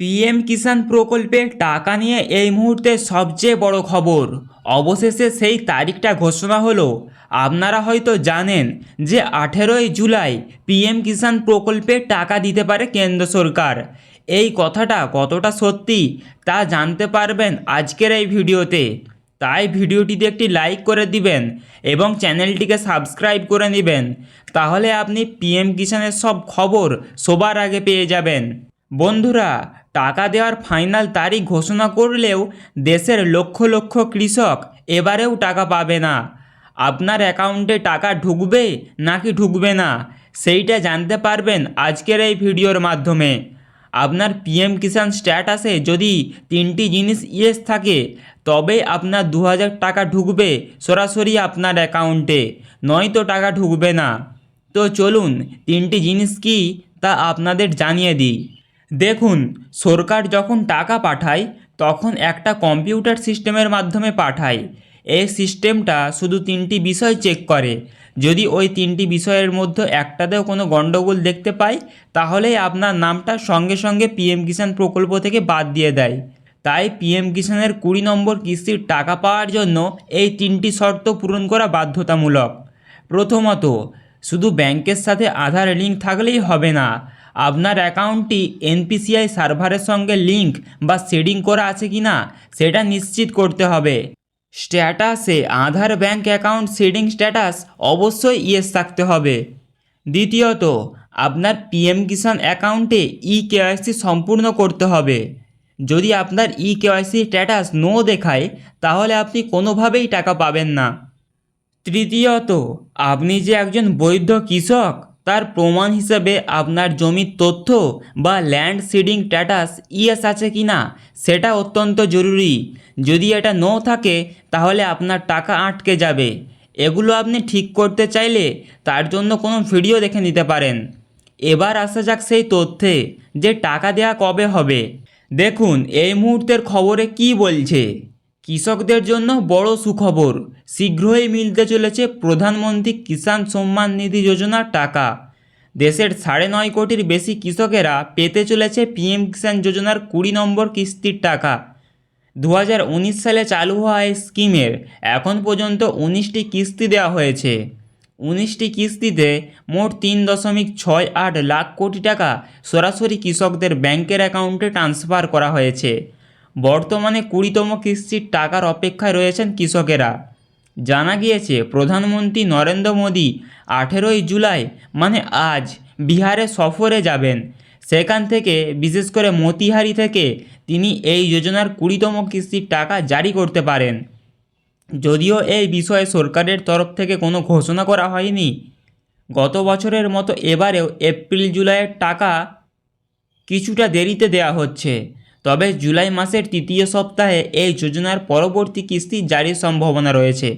PM কিষাণ প্রকল্পে টাকা নিয়ে এই মুহূর্তে সবচেয়ে বড় খবর। অবশেষে সেই তারিখটা ঘোষণা হলো। আপনারা হয়তো জানেন যে আঠেরোই জুলাই পিএম কিষাণ প্রকল্পে টাকা দিতে পারে কেন্দ্র সরকার। এই কথাটা কতটা সত্যি তা জানতে পারবেন আজকের এই ভিডিওতে। তাই ভিডিওটিতে একটি লাইক করে দিবেন এবং চ্যানেলটিকে সাবস্ক্রাইব করে নেবেন। তাহলে আপনি পিএম কিষাণের সব খবর সবার আগে পেয়ে যাবেন। বন্ধুরা, টাকা দেওয়ার ফাইনাল তারিখ ঘোষণা করলেও দেশের লক্ষ লক্ষ কৃষক এবারেও টাকা পাবে না। আপনার অ্যাকাউন্টে টাকা ঢুকবে নাকি ঢুকবে না, সেইটা জানতে পারবেন আজকের এই ভিডিওর মাধ্যমে। আপনার পিএম কিষাণ স্ট্যাটাসে যদি তিনটি জিনিস ইয়েস থাকে, তবেই আপনার দু হাজার টাকা ঢুকবে সরাসরি আপনার অ্যাকাউন্টে, নয়তো টাকা ঢুকবে না। তো চলুন, তিনটি জিনিস কি তা আপনাদের জানিয়ে দিই। দেখুন, সরকার যখন টাকা পাঠায়, তখন একটা কম্পিউটার সিস্টেমের মাধ্যমে পাঠায়। এই সিস্টেমটা শুধু তিনটি বিষয় চেক করে। যদি ওই তিনটি বিষয়ের মধ্যে একটাতেও কোনো গণ্ডগোল দেখতে পায় তাহলেই আপনার নামটা সঙ্গে সঙ্গে পিএম কিষাণ প্রকল্প থেকে বাদ দিয়ে দেয়। তাই পিএম কিষাণের কুড়ি নম্বর কিস্তির টাকা পাওয়ার জন্য এই তিনটি শর্ত পূরণ করা বাধ্যতামূলক। প্রথমত, শুধু ব্যাংকের সাথে আধার লিঙ্ক থাকলেই হবে না। আপনার অ্যাকাউন্টটি এনপিসিআই সার্ভারের সঙ্গে লিঙ্ক বা শেডিং করা আছে কি না সেটা নিশ্চিত করতে হবে। স্ট্যাটাসে Aadhaar bank account seeding status অবশ্যই ইয়েস থাকতে হবে। দ্বিতীয়ত, আপনার পিএম কিষাণ অ্যাকাউন্টে ই কেওয়াইসি সম্পূর্ণ করতে হবে। যদি আপনার ই কেওয়াইসি স্ট্যাটাস নো দেখায়, তাহলে আপনি কোনোভাবেই টাকা পাবেন না। তৃতীয়ত, আপনি যে একজন বৈধ কৃষক তার প্রমাণ হিসেবে আপনার জমির তথ্য বা ল্যান্ড সিডিং স্ট্যাটাস ইয়েস আছে কি না, সেটা অত্যন্ত জরুরি। যদি এটা নো থাকে, তাহলে আপনার টাকা আটকে যাবে। এগুলো আপনি ঠিক করতে চাইলে তার জন্য কোনো ভিডিও দেখে নিতে পারেন। এবার আসা যাক সেই তথ্যে, যে টাকা দেয়া কবে হবে। দেখুন, এই মুহূর্তের খবরে কি বলছে। কৃষকদের জন্য বড় সুখবর। শীঘ্রই মিলতে চলেছে প্রধানমন্ত্রী কিষাণ সম্মান নিধি যোজনার টাকা। দেশের সাড়ে নয় কোটির বেশি কৃষকেরা পেতে চলেছে পিএম কিষাণ যোজনার কুড়ি নম্বর কিস্তির টাকা। দু হাজার উনিশ সালে চালু হওয়া এই স্কিমের এখন পর্যন্ত উনিশটি কিস্তি দেওয়া হয়েছে। উনিশটি কিস্তিতে মোট তিন দশমিক ছয় আট লাখ কোটি টাকা সরাসরি কৃষকদের ব্যাংকের অ্যাকাউন্টে ট্রান্সফার করা হয়েছে। বর্তমানে কুড়িতম কিস্তির টাকার অপেক্ষায় রয়েছেন কৃষকেরা। জানা গিয়েছে, প্রধানমন্ত্রী নরেন্দ্র মোদী আঠেরোই জুলাই মানে আজ, বিহারে সফরে যাবেন। সেখান থেকে, বিশেষ করে মতিহারি থেকে, তিনি এই যোজনার কুড়িতম কিস্তির টাকা জারি করতে পারেন। যদিও এই বিষয়ে সরকারের তরফ থেকে কোনো ঘোষণা করা হয়নি। গত বছরের মতো এবারেও এপ্রিল জুলাইয়ের টাকা কিছুটা দেরিতে দেওয়া হচ্ছে। তবে জুলাই মাসের তৃতীয় সপ্তাহে এই যোজনার পরবর্তী কিস্তি জারির সম্ভাবনা রয়েছে।